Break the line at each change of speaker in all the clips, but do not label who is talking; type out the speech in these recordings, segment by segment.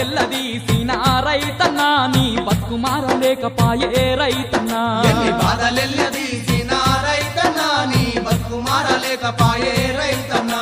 ఎన్ని రైతన్నా నీ బతుకు మారలేకపాయే రైతన్నా.
ఎన్ని బాధలెల్లదీసిన రైతన్న నీ బతుకుమారలేకపాయే రైతన్నా.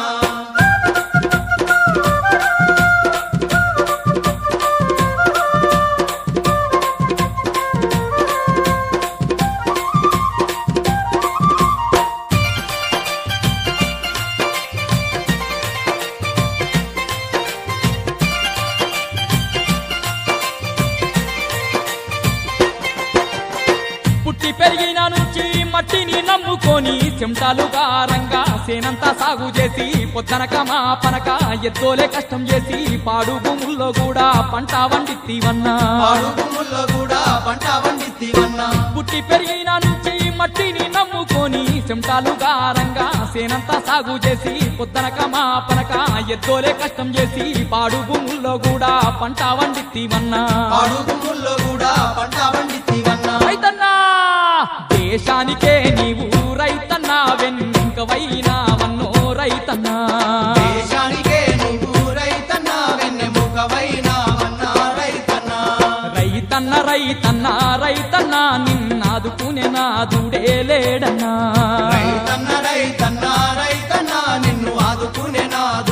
పెరిగిన నుంచి మట్టిని నమ్ముకొని చెమటాలుగా రంగా సేనంతా సాగు చేసి పొద్దనక మా పనక ఎద్దోలే కష్టం చేసి పాడు భూముల్లో కూడా పంట వండిత్తివన్నా
పాడు భూముల్లో కూడా పంట పండిత్తివన్నా
పుట్టి పెరిగిన నుంచి మట్టిని నమ్ముకొని చెమటాలుగా రంగా సేనంతా సాగు చేసి పొద్దనక మా పనక ఎద్దోలే కష్టం చేసి పాడు భూముల్లో కూడా పంట వండిత్తివన్నా
పాడు భూముల్లో కూడా పంట
రైతన్నా దేశానికే నీవు రైతన్నా వెన్నింకవైనావన్నో రైతన్నా.
దేశానికే నువ్వు రైతన్న వెన్నెముకవైనావన్నా రైతన్న.
రైతన్న రైతన్నా రైతన్నా నిన్నాదుకునే నాదుడే లేడన్నా.
రైతన్న రైతన్న రైతన్న నిన్ను ఆదుకునే నాదుడే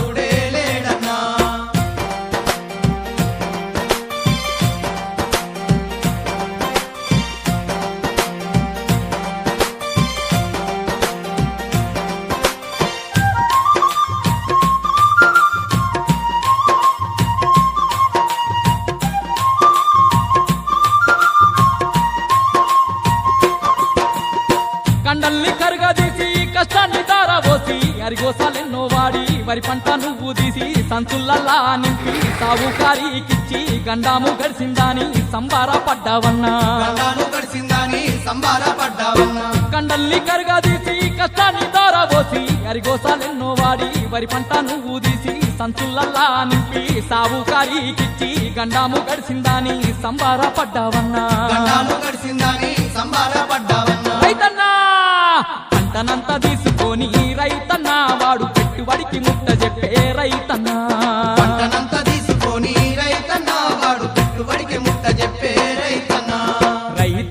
వరి పంట నువ్వు తీసి సంచులల్లా నింపి సాగుకారికిచ్చి గండాము గడిసిందాని సంబార పడ్డావన్నా.
గడిసిందని సంబారపడ్డావన్నా
కండల్ని కరుగదీసి కష్టాన్ని దారబోసి అరిగోసాలెన్నో వాడి వరి పంట నువ్వు తీసి సంచులల్లా నింపి సాగుకారికిచ్చి గండాము గడిసిందాని సంబార పడ్డావన్నా.
గడిసిందని సంబారపడ్డావన్నా
రైతన్నా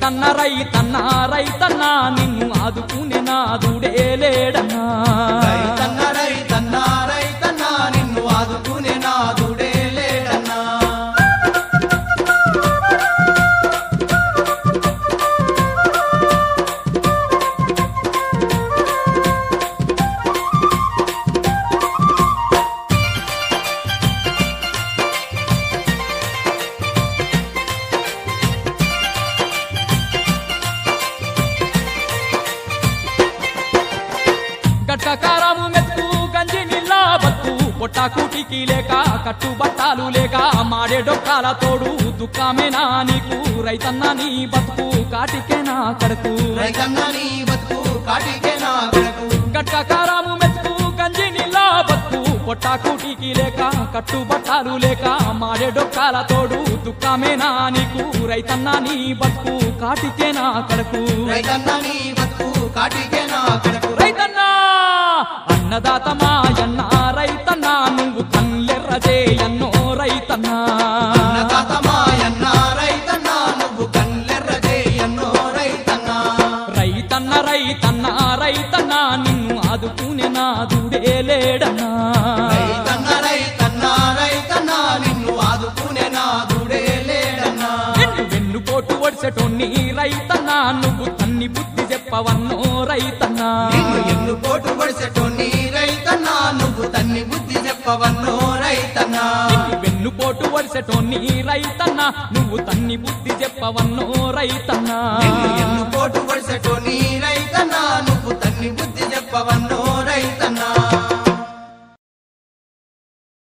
రైతన్న రైతన్నా
రైతన్నా
నిన్ను ఆదుకునే నాదుడే లేడన్నా.
రైతన్న రైతన్న
బతుకు పొట్టా కూటికి లేక కట్టు బట్టాలు లేక మాడే డొక్కాల తోడు దుఃఖమేనా నీకు? రైతన్న నీ బతుకు కాటికేనా కడకు?
రైతన్న నీ బతుకు కాటికే నా కొరకు
గట్టకారము మెతుకు గంజి నిల్లా బతుకు. పొట్టా కూటికి లేక కట్టు బట్టాలు లేక మాడే డొక్కాల తోడు దుఃఖమేనా నీకు? రైతన్న నీ బతుకు కాటికేనా కడకు?
రైతన్న నీ బతుకు కాటికే నా కొరకు
రైతన్నా అన్నదాత మాయన్న చెప్పవన్నో రైతన్నా.
ఎన్ను కోటు పడిసెటోని రైతన్నా.
నువ్వు తన్ని బుద్ధి చెప్పవన్నో రైతన్నా.
వెన్ను పోటు వరిసెటోని రైతన్నా. నువ్వు తన్ని బుద్ధి చెప్పవన్నో రైతన్నా.
ఎన్ను కోటు పడిసెటోని రైతన్నా. నువ్వు తన్ని బుద్ధి చెప్పవన్ను